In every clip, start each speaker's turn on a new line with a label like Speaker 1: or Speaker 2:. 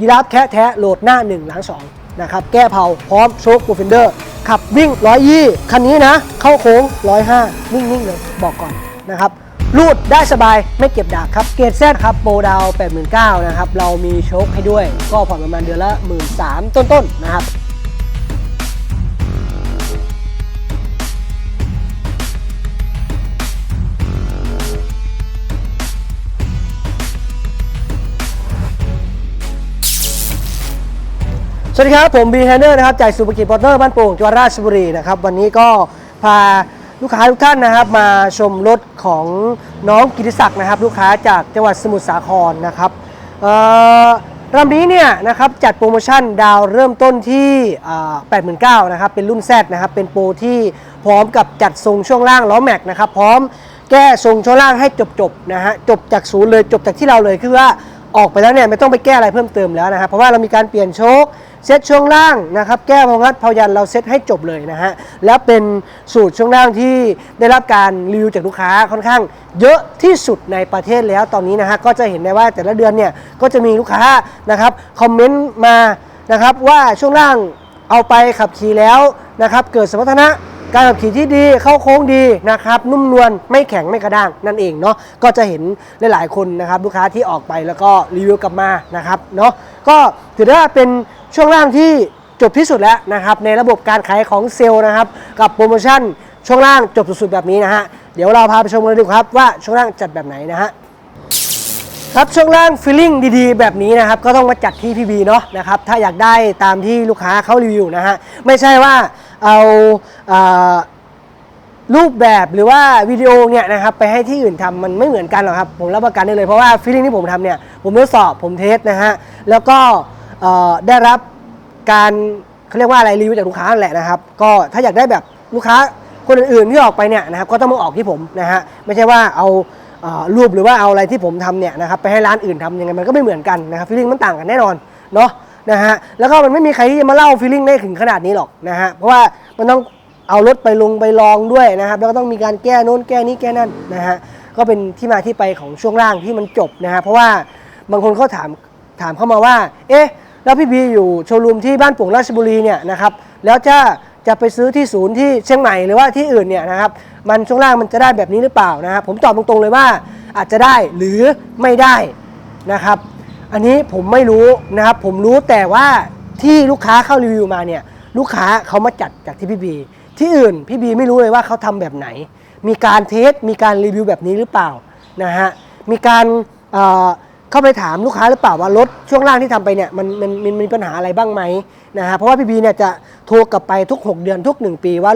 Speaker 1: ยีราฟแคะแท้โหลดหน้า 1 หลัง 2 นะครับ แก้เผาพร้อมโชคบูฟินเดอร์ ขับวิ่ง120คันนี้นะ เข้าโค้ง105นิ่ง ๆ เลย บอกก่อนนะครับรูดได้สบายไม่เก็บดากครับ เกรดแซครับโปรดาว 89,000นะครับ เรามีโชคให้ด้วย ก็ผ่อนประมาณเดือนละ 1 3ื่นต้น ๆ นะครับ สวัสดีครับ ผมบีแฮนเนอร์นะครับจากสุภกิจพอตเตอร์บ้านโป่งจังหวัดราชบุรีนะครับวันนี้ก็พาลูกค้าทุกท่านนะครับ มาชมรถของน้องกิติศักดิ์นะครับ ลูกค้าจากจังหวัดสมุทรสาครนะครับเอ่อลำนี้เนี่ยนะครับจัดโปรโมชั่นดาวเริ่มต้นที่89,000นะครับเป็นรุ่น Z นะครับเป็นโปรที่พร้อมกับจัดทรงช่วงล่างล้อแม็กนะครับพร้อมแก้ทรงช่วงล่างให้จบๆนะฮะจบจากศูนย์เลยจบจากที่เราเลยคือว่าออกไปแล้วเนี่ยไม่ต้องไปแก้อะไรเพิ่มเติมแล้วนะครับเพราะว่าเรามีการเปลี่ยนโชค เซตช่วงล่างนะครับ แก้พองัดพยันเราเซตให้จบเลยนะฮะ แล้วเป็นสูตรช่วงล่างที่ได้รับการรีวิวจากลูกค้าค่อนข้าง เยอะที่สุดในประเทศแล้วตอนนี้นะฮะก็จะเห็นได้ว่าแต่ละเดือนเนี่ยก็จะมีลูกค้านะครับคอมเมนต์มานะครับว่าช่วงล่างเอาไปขับขี่แล้วนะครับเกิดสมรรถนะการขับขี่ที่ดีเข้าโค้งดีนะครับนุ่มนวลไม่แข็งไม่กระด้างนั่นเองเนาะก็จะเห็นหลาย ๆ คนนะครับลูกค้าที่ออกไปแล้วก็รีวิวกลับมานะครับเนาะก็ถือว่าเป็น ช่วงล่างที่จบที่สุดแล้วนะครับในระบบการขายของเซลล์นะครับกับโปรโมชั่นช่วงล่างจบสุดๆแบบนี้นะฮะเดี๋ยวเราพาไปชมกันดีครับว่าช่วงล่างจัดแบบไหนนะฮะครับช่วงล่างฟีลลิ่งดีๆ แบบนี้นะครับก็ต้องมาจัดที่พีบีเนาะนะครับถ้าอยากได้ตามที่ลูกค้าเขารีวิวนะฮะไม่ใช่ว่าเอาเอ่อรูปแบบหรือว่าวิดีโอเนี่ยนะครับไปให้ที่อื่นทำมันไม่เหมือนกันหรอกครับผมรับประกันได้เลยเพราะว่าฟีลลิ่งที่ผมทำเนี่ยผมทดสอบผมเทสนะฮะแล้วก็ ได้รับการเขาเรียกว่าอะไรรีวิวจากลูกค้าแหละนะครับ ก็ถ้าอยากได้แบบลูกค้าคนอื่นๆที่ออกไปเนี่ยนะครับก็ต้องมาออกที่ผมนะฮะไม่ใช่ว่าเอารูปหรือว่าเอาอะไรที่ผมทำเนี่ยนะครับไปให้ร้านอื่นทำยังไงมันก็ไม่เหมือนกันนะครับฟีลลิ่งมันต่างกันแน่นอนเนาะนะฮะแล้วก็มันไม่มีใครที่จะมาเล่าฟีลลิ่งได้ถึงขนาดนี้หรอกนะฮะเพราะว่ามันต้องเอารถไปลงไปลองด้วยนะครับ แล้วก็ต้องมีการแก้โน้นแก้นี้แก้นั่นนะฮะก็เป็นที่มาที่ไปของช่วงล่างที่มันจบนะฮะเพราะว่าบางคนเขาถามถามเข้ามาว่า เอ๊ะ แล้วพี่บีอยู่โชว์รูมที่บ้านโป่งราชบุรีเนี่ยนะครับแล้วจะจะไปซื้อที่ศูนย์ที่เชียงใหม่หรือว่าที่อื่นเนี่ยนะครับมันช่วงล่างมันจะได้แบบนี้หรือเปล่านะครับผมตอบตรงๆเลยว่าอาจจะได้หรือไม่ได้นะครับ อันนี้ผมไม่รู้นะครับผมรู้แต่ว่าที่ลูกค้าเข้ารีวิวมาเนี่ยลูกค้าเขามาจัดจากที่พี่บีที่อื่นพี่บีไม่รู้เลยว่าเขาทำแบบไหน มีการเทสมีการรีวิวแบบนี้หรือเปล่านะฮะมีการ เข้าไปถามลูกค้าหรือเปล่าว่ารถช่วงล่างที่ทำไปเนี่ยมันมันมันมีปัญหาอะไรบ้างไหมนะฮะเพราะว่าพี่บีเนี่ยจะโทรกลับไปทุก 6 เดือนทุก 1 ปีว่า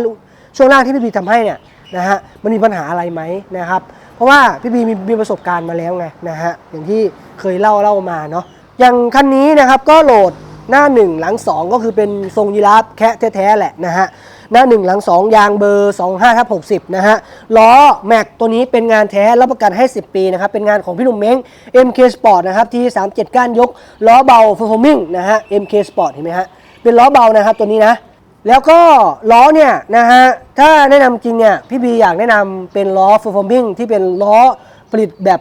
Speaker 1: ช่วงล่างที่พี่บีทำให้เนี่ยนะฮะมันมีปัญหาอะไรไหมนะครับ เพราะว่าพี่บีมีมีประสบการณ์มาแล้วไงนะฮะอย่างที่เคยเล่าเล่ามาเนาะอย่างคันนี้นะครับก็โหลดหน้า 1 หลัง 2 ก็คือเป็นทรงยีราฟแคะแท้ๆแหละนะฮะ หน้า 1 หลัง 2 ยางเบอร์ 25ทับ60 นะฮะ ล้อแม็กตัวนี้เป็นงานแท้รับประกันให้ 10 ปีนะครับ เป็นงานของพี่หนุ่มเม้ง MK Sport นะครับที่37 ก้านยก ล้อเบา performing นะฮะ MK Sport เห็นไหมฮะ เป็นล้อเบานะครับตัวนี้นะแล้วก็ล้อเนี่ยนะฮะ ถ้าแนะนำจริงเนี่ยพี่บีอยากแนะนำเป็นล้อ f u r f o r m i n g ที่เป็นล้อผลิตแบบ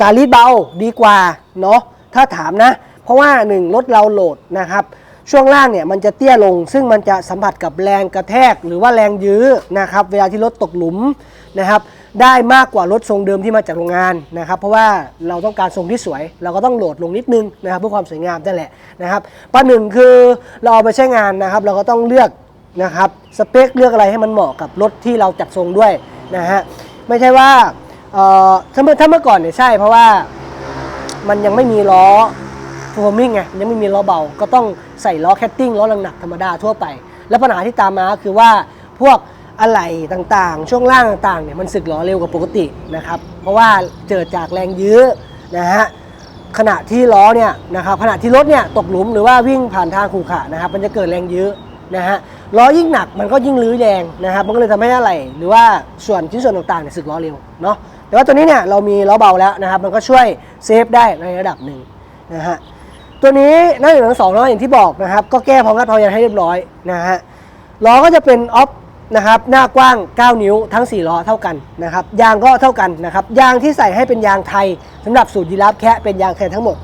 Speaker 1: การรีดเบาดีกว่าเนาะถ้าถามนะ เพราะว่าหนึ่งรถเราโหลดนะครับ ช่วงล่างเนี่ยมันจะเตี้ยลง ซึ่งมันจะสัมผัสกับแรงกระแทก หรือว่าแรงยื้อนะครับเวลาที่รถตกหลุมนะครับได้มากกว่ารถทรงเดิมที่มาจากโรงงานนะครับเพราะว่าเราต้องการทรงที่สวย เราก็ต้องโหลดลงนิดนึงนะครับเพื่อความสวยงามนั่นแหละนะครับประหนึ่งคือเราเอาไปใช้งานนะครับ เราก็ต้องเลือกนะครับสเปคเลือกอะไรให้มันเหมาะกับรถที่เราจัดทรงด้วยนะฮะไม่ใช่ว่าเอ่อถ้าเมื่อถ้าเมื่อก่อนเนี่ยใช่เพราะว่ามันยังไม่มีล้อ โฟมิงไงยังไม่มีล้อเบา ก็ต้องใส่ล้อแคตติ้งล้อหนักธรรมดาทั่วไป แล้วปัญหาที่ตามมาคือว่าพวกอะไหล่ต่างๆ ช่วงล่างต่างๆเนี่ยมันสึกหรอเร็วกว่าปกตินะครับ เพราะว่าเกิดจากแรงยื้อนะฮะขณะที่ล้อเนี่ยนะครับขณะที่รถเนี่ยตกหลุมหรือว่าวิ่งผ่านทางขรุขระนะครับ มันจะเกิดแรงยื้อนะฮะล้อยิ่งหนักมันก็ยิ่งลื้อแรงนะครับ มันก็เลยทำให้อะไรหรือว่าส่วนชิ้นส่วนต่างๆเนี่ยสึกล้อเร็วเนาะแต่ว่าตัวนี้เนี่ยเรามีล้อเบาแล้วนะครับ มันก็ช่วยเซฟได้ในระดับหนึ่งนะฮะ ตัวนี้หน้าหนึ่งหลังสองล้ออย่างที่บอกนะครับ ก็แก้พร้อมกับพอยันให้เรียบร้อยนะฮะล้อก็จะเป็นออฟนะครับหน้ากว้าง 9 นิ้วทั้ง 4 ล้อเท่ากันนะครับยางก็เท่ากันนะครับยางที่ใส่ให้เป็นยางไทยสำหรับสูตรยีราฟแคะเป็นยางไทยทั้งหมด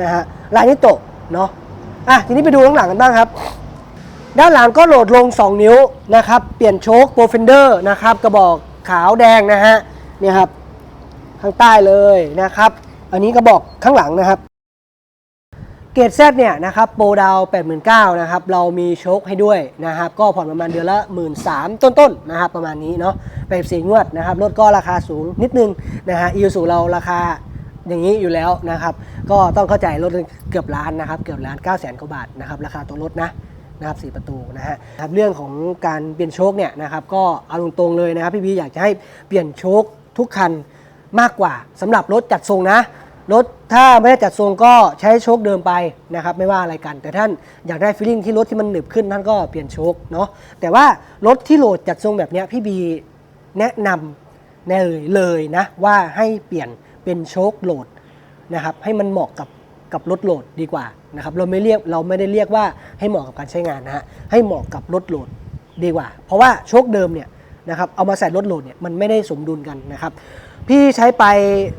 Speaker 1: นะฮะลายนิโตะเนาะอะทีนี้ไปดูข้างหลังกันบ้างครับ ด้านหลังก็โหลดลง 2 นิ้วนะครับเปลี่ยนโช๊คโปรเฟนเดอร์นะครับกระบอกขาวแดงนะฮะเนี่ยครับข้างใต้เลยนะครับ อันนี้กระบอกข้างหลังนะครับ เกรดแซเนี่ยนะครับโปรดาว89,000นะครับเรามีโชคให้ด้วยนะครับก็ผ่อนประมาณเดือนละ1 3ื่นต้นๆนะครับประมาณนี้เนาะไปสีงวดนะครับรถก็ราคาสูงนิดนึงนะฮะอีสูเราราคาอย่างนี้อยู่แล้วนะครับ ก็ต้องเข้าใจรถเกือบล้านนะครับเกือบล้าน9 0 0 0 0 0กว่าบาทนะครับราคาตัวรถนะนะครับสี่ประตูนะฮะครับเรื่องของการเปลี่ยนโชคเนี่ยนะครับก็เอาตรงๆเลยนะครับพี่พีอยากจะให้เปลี่ยนโชคทุกคันมากกว่าสำหรับรถจัดทรงนะรถ ถ้าไม่ได้จัดทรงก็ใช้โชคเดิมไปนะครับไม่ว่าอะไรกัน แต่ท่านอยากได้ฟีลลิ่งที่รถที่มันหนึบขึ้นท่านก็เปลี่ยนโชคเนาะแต่ว่ารถที่โหลดจัดทรงแบบนี้พี่บีแนะนำแน่เลยเลยนะว่าให้เปลี่ยนเป็นโชคโหลดนะครับให้มันเหมาะกับกับรถโหลดดีกว่านะครับเราไม่เรียกเราไม่ได้เรียกว่าให้เหมาะกับการใช้งานนะฮะให้เหมาะกับรถโหลดดีกว่า เพราะว่าโชคเดิมเนี่ยนะครับเอามาใส่รถโหลดเนี่ยมันไม่ได้สมดุลกันนะครับพี่ใช้ไป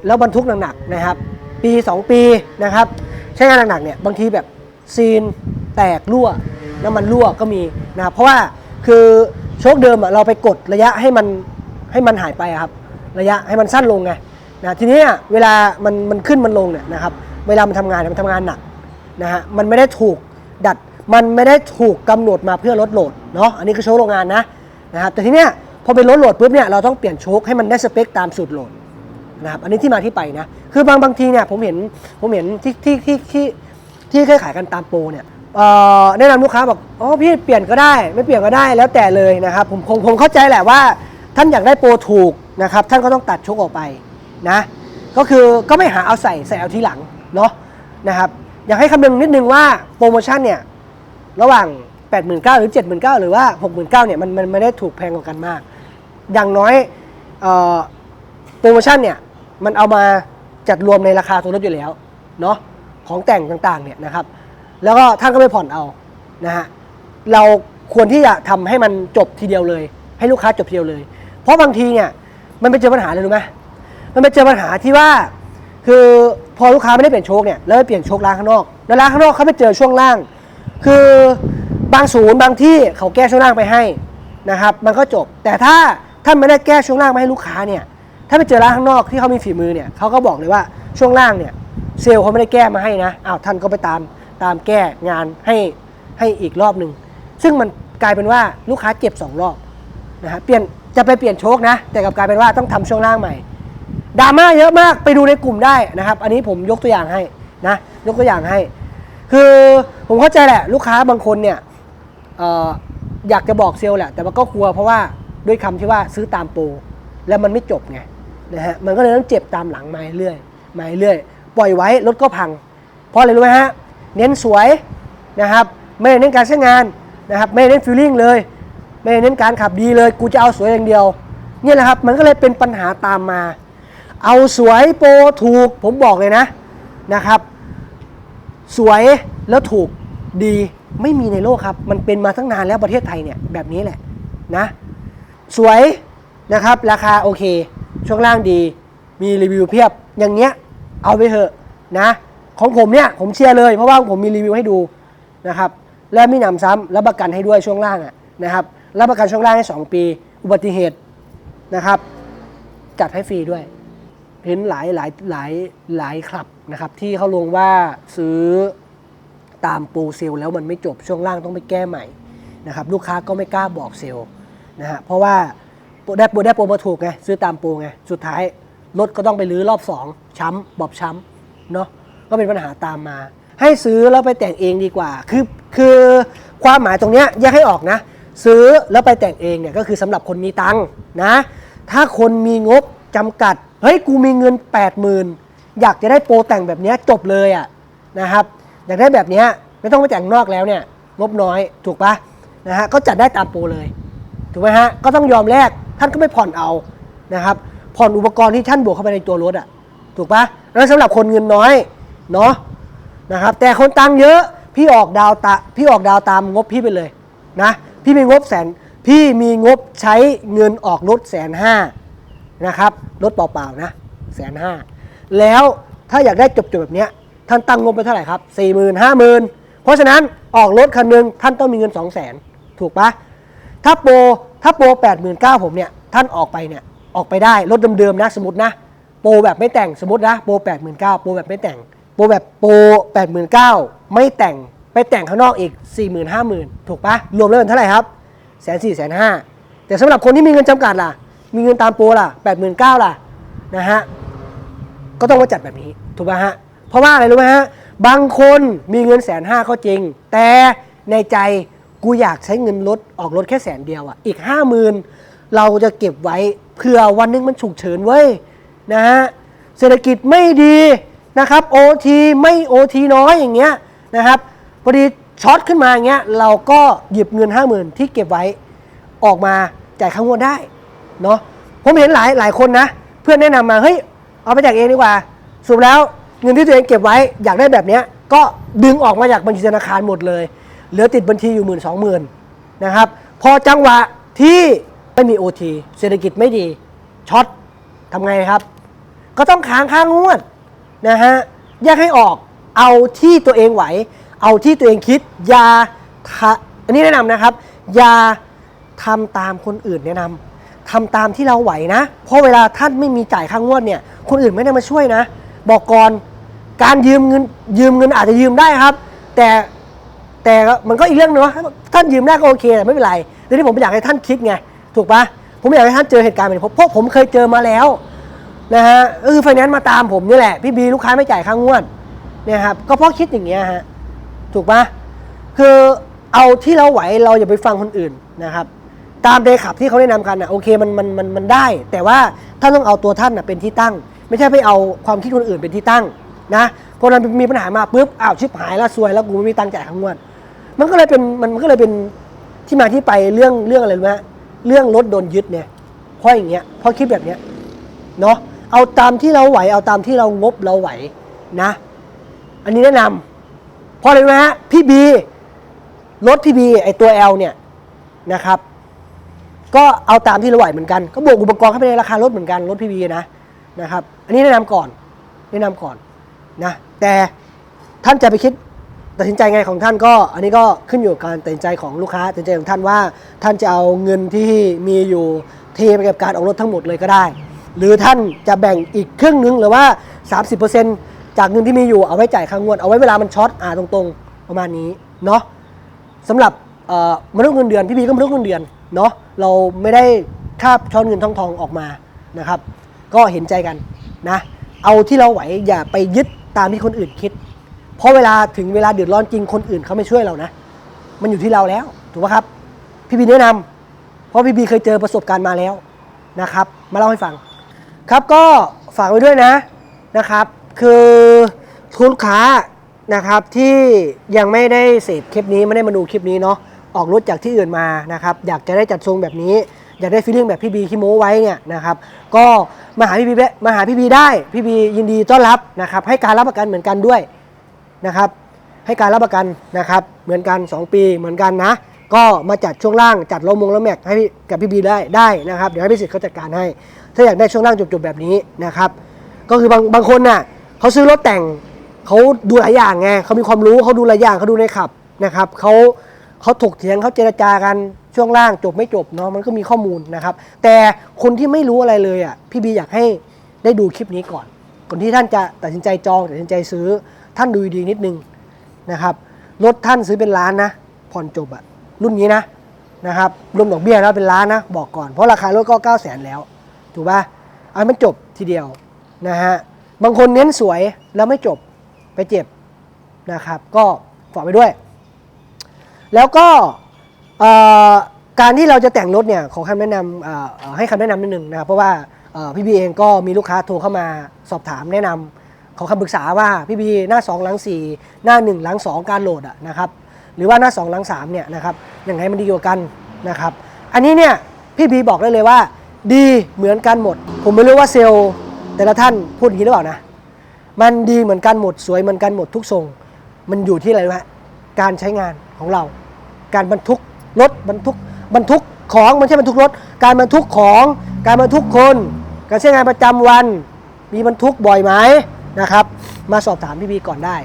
Speaker 1: แล้วบรรทุกหนักๆนะครับ ปี 2 ปีนะครับ ใช้งานหนักๆเนี่ยบางทีแบบซีนแตกรั่วน้ำมันรั่วก็มีนะครับเพราะว่าคือโชคเดิมอะเราไปกดระยะให้มันให้มันหายไปครับ ระยะให้มันสั้นลงไงนะทีนี้เวลามันมันขึ้นมันลงเนี่ยนะครับเวลามันทำงานมันทำงานหนักนะฮะมันไม่ได้ถูกดัดมันไม่ได้ถูกกำหนดมาเพื่อลดโหลดเนาะอันนี้คือโชคโรงงานนะนะครับแต่ทีเนี้ยพอเป็นลดโหลดปุ๊บเนี่ยเราต้องเปลี่ยนโชคให้มันได้สเปคตามสูตรโหลด นะครับอันนี้ที่มาที่ไปนะ คือบางบางทีเนี่ยผมเห็นผมเห็นที่ที่ที่ที่ที่เคยขายกันตามโปรเนี่ยแนะนำลูกค้าบอกอ๋อพี่เปลี่ยนก็ได้ ไม่เปลี่ยนก็ได้แล้วแต่เลยนะครับผมผมผมเข้าใจแหละว่า ท่านอยากได้โปรถูกนะครับท่านก็ต้องตัดชกออกไปนะก็คือก็ไม่หาเอาใส่ใส่เอาทีหลังเนาะนะครับอยากให้คำนึงนิดนึงว่าโปรโมชั่นเนี่ยระหว่าง 89,000หรือ 79,000หรือว่า 69,000เนี่ยมันมันไม่ได้ถูกแพงกว่ากันมาก อย่างน้อยออโปรโมชั่นเนี่ย มันเอามาจัดรวมในราคาตัวรถอยู่แล้วเนาะของแต่งต่างๆเนี่ยนะครับ แล้วก็ท่านก็ไปผ่อนเอานะฮะเราควรที่จะทำให้มันจบทีเดียวเลย ให้ลูกค้าจบทีเดียวเลย เพราะบางทีเนี่ยมันไปเจอปัญหาเลยรู้ไหมมันไปเจอปัญหาที่ว่าคือพอลูกค้าไม่ได้เปลี่ยนโชคเนี่ยแล้วไปเปลี่ยนโชคล้างข้างนอกแล้วล้างข้างนอกเขาไปเจอช่วงล่าง คือบางศูนย์บางที่เขาแก้ช่วงล่างไปให้นะครับ มันก็จบแต่ถ้าท่านไม่ได้แก้ช่วงล่างมาให้ลูกค้าเนี่ย ถ้าไปเจอร้านข้างนอกที่เขามีฝีมือเนี่ยเขาก็บอกเลยว่าช่วงล่างเนี่ยเซลล์เขาไม่ได้แก้มาให้นะอ้าวท่านก็ไปตามตามแก้งานให้ให้อีกรอบหนึ่งซึ่งมันกลายเป็นว่าลูกค้าเจ็บสองรอบนะฮะเปลี่ยนจะไปเปลี่ยนโชคนะ แต่กับกลายเป็นว่าต้องทำช่วงล่างใหม่ดราม่าเยอะมากไปดูในกลุ่มได้นะครับ อันนี้ผมยกตัวอย่างให้นะยกตัวอย่างให้ คือผมเข้าใจแหละ ลูกค้าบางคนเนี่ยอออยากจะบอกเซลล์แหละแต่ว่าก็กลัวเพราะว่าด้วยคำที่ว่าซื้อตามโปรแล้วมันไม่จบไง นะฮะมันก็เลยต้องเจ็บตามหลังมาเรื่อยมาเรื่อยปล่อยไว้รถก็พัง เพราะอะไรรู้ไหมฮะเน้นสวยนะครับไม่เน้นการใช้งานนะครับไม่เน้นฟิลลิ่งเลย ไม่เน้นการขับดีเลย กูจะเอาสวยอย่างเดียวเนี่ยแหละครับมันก็เลยเป็นปัญหาตามมา เอาสวยโปรถูกผมบอกเลยนะนะครับ สวยแล้วถูกดีไม่มีในโลกครับ มันเป็นมาตั้งนานแล้วประเทศไทยเนี่ยแบบนี้แหละนะสวยนะครับราคาโอเค ช่วงล่างดี มีรีวิวเพียบ อย่างเงี้ย เอาไปเถอะนะ ของผมเนี่ยผมเชียร์เลย เพราะว่าผมมีรีวิวให้ดูนะครับ และมีหนำซ้ำรับประกันให้ด้วยช่วงล่างอะนะครับ รับประกันช่วงล่างให้ 2 ปี อุบัติเหตุนะครับ จัดให้ฟรีด้วย เห็นหลายหลายหลายหลายคลับนะครับ ที่เขาลงว่าซื้อตามโปรเซลแล้วมันไม่จบช่วงล่างต้องไปแก้ใหม่นะครับ ลูกค้าก็ไม่กล้าบอกเซลนะฮะเพราะว่า ได้โปรได้โปรมาถูกไงซื้อตามโปรไงสุดท้ายรถก็ต้องไปรื้อรอบ2ช้ำบอบช้ำเนาะก็เป็นปัญหาตามมา ให้ซื้อแล้วไปแต่งเองดีกว่า คือคือความหมายตรงเนี้ยแยกให้ออกนะ ซื้อแล้วไปแต่งเองเนี่ยก็คือสำหรับคนมีตังค์นะ ถ้าคนมีงบจำกัดเฮ้ยกูมีเงิน 80,000 อยากจะได้โปรแต่งแบบนี้จบเลยอะนะครับอยากได้แบบนี้ไม่ต้องไปแต่งนอกแล้วเนี่ยงบน้อยถูกปะนะฮะก็จัดได้ตามโปรเลย ถูกไหมฮะก็ต้องยอมแลก ท่านก็ไม่ผ่อนเอานะครับ ผ่อนอุปกรณ์ที่ท่านบวกเข้าไปในตัวรถอะถูกปะแล้วสำหรับคนเงินน้อยเนาะนะครับ แต่คนตังเยอะพี่ออกดาวตะพี่ออกดาวตามงบพี่ไปเลยนะพี่มีงบแสนพี่มีงบใช้เงินออกรถแสนห้านะครับรถเปล่าๆนะแสนห้าแล้วถ้าอยากได้จบๆแบบนี้ท่านตั้งงบไปเท่าไหร่ครับสี่หมื่นห้าหมื่นเพราะฉะนั้นออกรถคันหนึ่งท่านต้องมีเงิน2 0 0 0 0 0ถูกปะถ้าโปร ถ้าโปรแปดหมื่นเก้าผมเนี่ยท่านออกไปเนี่ยออกไปได้รถเดิมๆนะสมมตินะโปรแบบไม่แต่งสมมตินะโปรแปดหมื่นเก้าโปรแบบไม่แต่งโปรแบบโปรแปดหมื่นเก้าไม่แต่งไปแต่งข้างนอกอีกสี่หมื่นห้าหมื่นถูกปะรวมแล้วเป็นเท่าไหร่ครับแสนสี่แสนห้าแต่สำหรับคนที่มีเงินจำกัดล่ะ มีเงินตามโปรล่ะแปดหมื่นเก้าล่ะนะฮะก็ต้องมาจัดแบบนี้ถูกไหมฮะเพราะว่าอะไรรู้ไหมฮะบางคนมีเงินแสนห้าก็จริง แต่ในใจ กูอยากใช้เงินลดออกรถแค่แสนเดียวอะ อีกห้าหมื่นเราจะเก็บไว้เผื่อวันนึงมันฉุกเฉินเว้ยนะฮะเศรษฐกิจไม่ดีนะครับโอทีไม่โอทีน้อยอย่างเงี้ยนะครับพอดีช็อตขึ้นมาอย่างเงี้ยเราก็หยิบเงินห้าหมื่นที่เก็บไว้ออกมาจ่ายค่างวดได้เนาะผมเห็นหลายหลายคนนะ เพื่อนแนะนำมาเฮ้ยเอาไปจากเองดีกว่าสรุปแล้วเงินที่ตัวเองเก็บไว้อยากได้แบบเนี้ยก็ดึงออกมาจากบัญชีธนาคารหมดเลย เหลือติดบัญชีอยู่หมื่นสองหมื่นนะครับ พอจังหวะที่ไม่มีโอทีเศรษฐกิจไม่ดีช็อตทำไงครับ ก็ต้องค้างค่างวดนะฮะแยกให้ออกเอาที่ตัวเองไหว เอาที่ตัวเองคิดอย่าอันนี้แนะนำนะครับอย่าทำตามคนอื่นแนะนำทำตามที่เราไหวนะ เพราะเวลาท่านไม่มีจ่ายค่างวดเนี่ยคนอื่นไม่ได้มาช่วยนะ บอกก่อนการยืมเงินยืมเงินอาจจะยืมได้ครับ แต่ แต่มันก็อีกเรื่องหนึงว่าท่านยืมได้ก็โอเคแต่ไม่เป็นไรแต่ที่ผมอยากให้ท่านคิดไงถูกปะผมอยากให้ท่านเจอเหตุการณ์แบบนี้เพราะผมเคยเจอมาแล้วนะฮะก็คือไฟแนนซ์มาตามผมนี่แหละพี่บีลูกค้าไม่จ่ายค่างวดเนี่ยครับก็เพราะคิดอย่างเงี้ยฮะถูกปะคือเอาที่เราไหวเราอย่าไปฟังคนอื่นนะครับ ตามเดขับที่เขาแนะนำกันนะโอเคมันมันมันมันได้ แต่ว่าท่านต้องเอาตัวท่านนะเป็นที่ตั้ง ไม่ใช่ไปเอาความคิดคนอื่นเป็นที่ตั้งนะพอเรามีปัญหามาปุ๊บอ้าวชิบหายแล้วซวยแล้วกูไม่มีตังค์จ่ายค่างวด มันก็เลยเป็นมันก็เลยเป็นที่มาที่ไปเรื่องเรื่องอะไรรู้ไหมเรื่องรถโดนยึดเนี่ยเพราะอย่างเงี้ยเพราะคิดแบบเนี้ยเนาะเอาตามที่เราไหวเอาตามที่เรางบเราไหวนะ อันนี้แนะนำเพราะอะไรรู้ไหมฮะพี่บีรถพี่บีไอตัว L เนี่ยนะครับ ก็เอาตามที่เราไหวเหมือนกัน ก็บวกอุปกรณ์เข้าไปในราคารถเหมือนกันรถพี่บีนะนะครับ อันนี้แนะนำก่อน แนะนำก่อนนะแต่ท่านจะไปคิด ตัดสินใจไงของท่านก็ อันนี้ก็ขึ้นอยู่กับการตัดสินใจของลูกค้าตัดสินใจของท่านว่า ท่านจะเอาเงินที่มีอยู่เทไปกับการออกรถทั้งหมดเลยก็ได้ หรือท่านจะแบ่งอีกครึ่งหนึงหรือว่า 30%จากเงินที่มีอยู่เอาไว้จ่ายค่างวดเอาไว้เวลามันช็อตอ่าตรงๆ ประมาณนี้เนาะสำหรับเอ่อมนุษย์เงินเดือนพี่บีก็มนุษย์เงินเดือนเนาะเราไม่ได้คาบช้อนเงินทองทองออกมานะครับ ก็เห็นใจกันนะ เอาที่เราไหวอย่าไปยึดตามที่คนอื่นคิด เพราะเวลาถึงเวลาเดือดร้อนจริงคนอื่นเขาไม่ช่วยเรานะ มันอยู่ที่เราแล้ว ถูกไหมครับ พี่บีแนะนำเพราะพี่บีเคยเจอประสบการณ์มาแล้วนะครับ มาเล่าให้ฟัง ครับก็ฝากไว้ด้วยนะนะครับ คือทุกลูกค้านะครับที่ยังไม่ได้เสพคลิปนี้ไม่ได้มาดูคลิปนี้เนาะออกรถจากที่อื่นมานะครับอยากจะได้จัดทรงแบบนี้ อยากได้ฟีลลิ่งแบบพี่บีที่โม้ไว้เนี่ยนะครับก็มาหาพี่บีมาหาพี่บีได้พี่บียินดีต้อนรับนะครับให้การรับประกันเหมือนกันด้วย นะครับ ให้การรับประกันนะครับ เหมือนกัน 2 ปีเหมือนกันนะ ก็มาจัดช่วงล่างจัดโลมงแล้วแม็กให้กับพี่บีได้ได้นะครับ เดี๋ยวให้พี่สิทธิ์เขาจัดการให้ ถ้าอยากได้ช่วงล่างจบๆแบบนี้นะครับ ก็คือบางบางคนน่ะเขาซื้อรถแต่งเขาดูหลายอย่างไงเขามีความรู้เขาดูหลายอย่างเขาดูในขับนะครับเขาเขาถกเถียงเขาเจรจากันช่วงล่างจบไม่จบเนาะมันก็มีข้อมูลนะครับ แต่คนที่ไม่รู้อะไรเลยอะพี่บีอยากให้ได้ดูคลิปนี้ก่อนก่อนที่ท่านจะตัดสินใจจองตัดสินใจซื้อ ท่านดูดีนิดนึงนะครับรถท่านซื้อเป็นล้านนะผ่อนจบอะรุ่นนี้นะนะครับรวมดอกเบี้ยแล้วเป็นล้านนะบอกก่อนเพราะราคารถก็9 0 0 0 0แล้วถูกป่ะเอาให้มันจบทีเดียวนะฮะบางคนเน้นสวยแล้วไม่จบไปเจ็บนะครับ ก็ฝากไปด้วย แล้วก็การที่เราจะแต่งรถเนี่ยขอคำแนะนำให้คำแนะนำนิดนึงนะครับเพราะว่าพี่บีเองก็มีลูกค้าโทรเข้ามาสอบถามแนะนำ ขอคำปรึกษาว่าพี่บีหน้า 2 หลัง 4 หน้า 1 หลัง 2 การโหลดอะนะครับหรือว่าหน้า 2 หลัง3เนี่ยนะครับอย่างไรมันดีกว่ากันนะครับอันนี้เนี่ยพี่บีบอกได้เลยว่า ดีเหมือนกันหมด ผมไม่รู้ว่าเซลล์แต่ละท่านพูดอย่างนี้หรือเปล่านะมันดีเหมือนกันหมดสวยเหมือนกันหมดทุกทรง มันอยู่ที่อะไรรู้ไหมการใช้งานของเรา การบรรทุกรถบรรทุกบรรทุกของมันใช่บรรทุกรถ การบรรทุกของ การบรรทุกคน การใช้งานประจำวัน มีบรรทุกบ่อยไหม นะครับ มาสอบถามพี่บีก่อนได้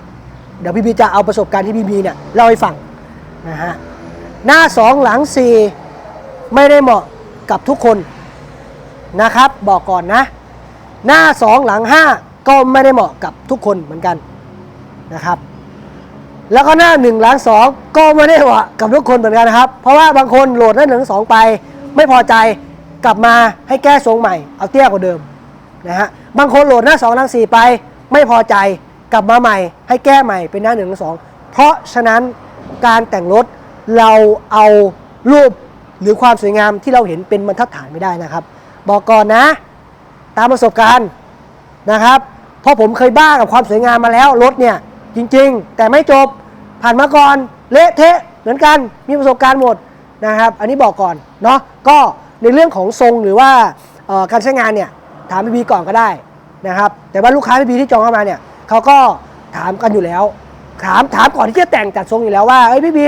Speaker 1: เดี๋ยวพี่บีจะเอาประสบการณ์ที่พี่บีเนี่ยเล่าให้ฟังนะฮะหน้า 2 หลัง 4 ไม่ได้เหมาะกับทุกคนนะครับ บอกก่อนนะ หน้า 2 หลัง 5 ก็ไม่ได้เหมาะกับทุกคนเหมือนกันนะครับ แล้วก็หน้า 1 หลัง 2 ก็ไม่ได้เหมาะกับทุกคนเหมือนกันนะครับ เพราะว่าบางคนโหลดหน้าหนึ่งสองไป ไม่พอใจกลับมาให้แก้ทรงใหม่ เอาเตี้ยกว่าเดิมนะฮะบางคนโหลดหน้า2หลัง 4 ไป ไม่พอใจกลับมาใหม่ ให้แก้ใหม่เป็นหน้า1หลังเพราะฉะนั้นการแต่งรถเราเอารูปหรือความสวยงามที่เราเห็นเป็นบรรทัดฐานไม่ได้นะครับ บอกก่อนนะ ตามประสบการณ์นะครับ เพราะผมเคยบ้ากับความสวยงามมาแล้วรถเนี่ยจริง ๆ แต่ไม่จบผ่านมาก่อนเละเทะเหมือนกันมีประสบการณ์หมดนะครับ อันนี้บอกก่อนเนาะก็ในเรื่องของทรงหรือว่าการใช้งานเนี่ยถามพี่บีก่อนก็ได้ นะครับ แต่ว่าลูกค้าพี่บีที่จองเข้ามาเนี่ยเขาก็ถามกันอยู่แล้ว ถามถามก่อนที่จะแต่งจัดทรงอยู่แล้วว่าเอ้ยพี่บี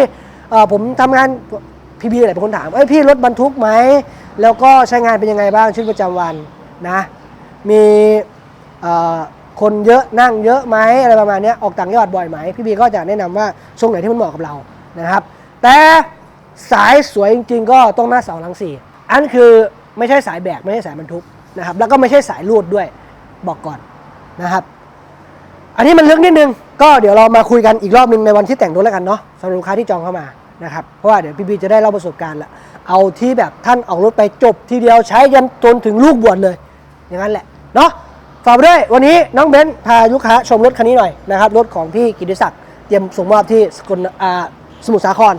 Speaker 1: เออผมทำงานพี่บีอะไรเป็นคนถามเอ้ยพี่รถบรรทุกไหมแล้วก็ใช้งานเป็นยังไงบ้างชีวิตประจำวันนะมีคนเยอะนั่งเยอะไหมอะไรประมาณนี้ออกต่างจังหวัดบ่อยไหมพี่บีก็จะแนะนำว่าช่วงไหนที่มันเหมาะกับเรานะครับ แต่สายสวยจริง ๆ ก็ต้องหน้าเสาหลังสี่อันคือไม่ใช่สายแบกไม่ใช่สายบรรทุกนะครับแล้วก็ไม่ใช่สายลูดด้วย บอกก่อนนะครับ อันนี้มันลึกนิดนึง ก็เดี๋ยวเรามาคุยกันอีกรอบนึงในวันที่แต่งรถแล้วกันเนาะสำหรับลูกค้าที่จองเข้ามานะครับ เพราะว่าเดี๋ยวพี่บีจะได้เล่าประสบการณ์ละเอาที่แบบท่านออกรถไปจบทีเดียวใช้ยันจนถึงลูกบวชเลย อย่างนั้นแหละเนาะฝากด้วยวันนี้น้องเบนซ์พาลูกค้าชมรถคันนี้หน่อยนะครับรถของพี่กิติศักดิ์เตรียมส่งมอบที่สกลสมุทรสาคร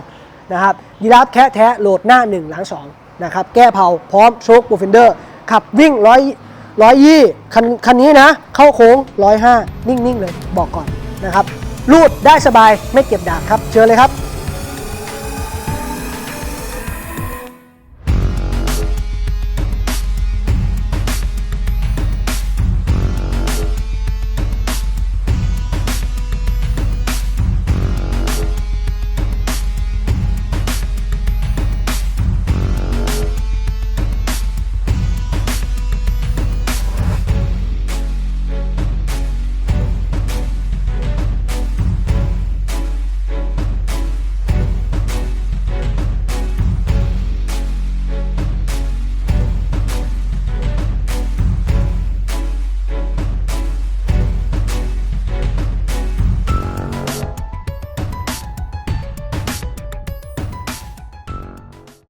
Speaker 1: นะครับยีราฟแคะแท้โหลดหน้า 1 หลัง 2 นะครับ แก้เผาพร้อมโชคโปรเฟนเดอร์ ขับวิ่งร้อย ร้อยยี่คันคันนี้นะ เข้าโค้งร้อยห้านิ่ง ๆ เลยบอกก่อนนะครับ รูดได้สบายไม่เก็บดาบครับ เชิญเลยครับ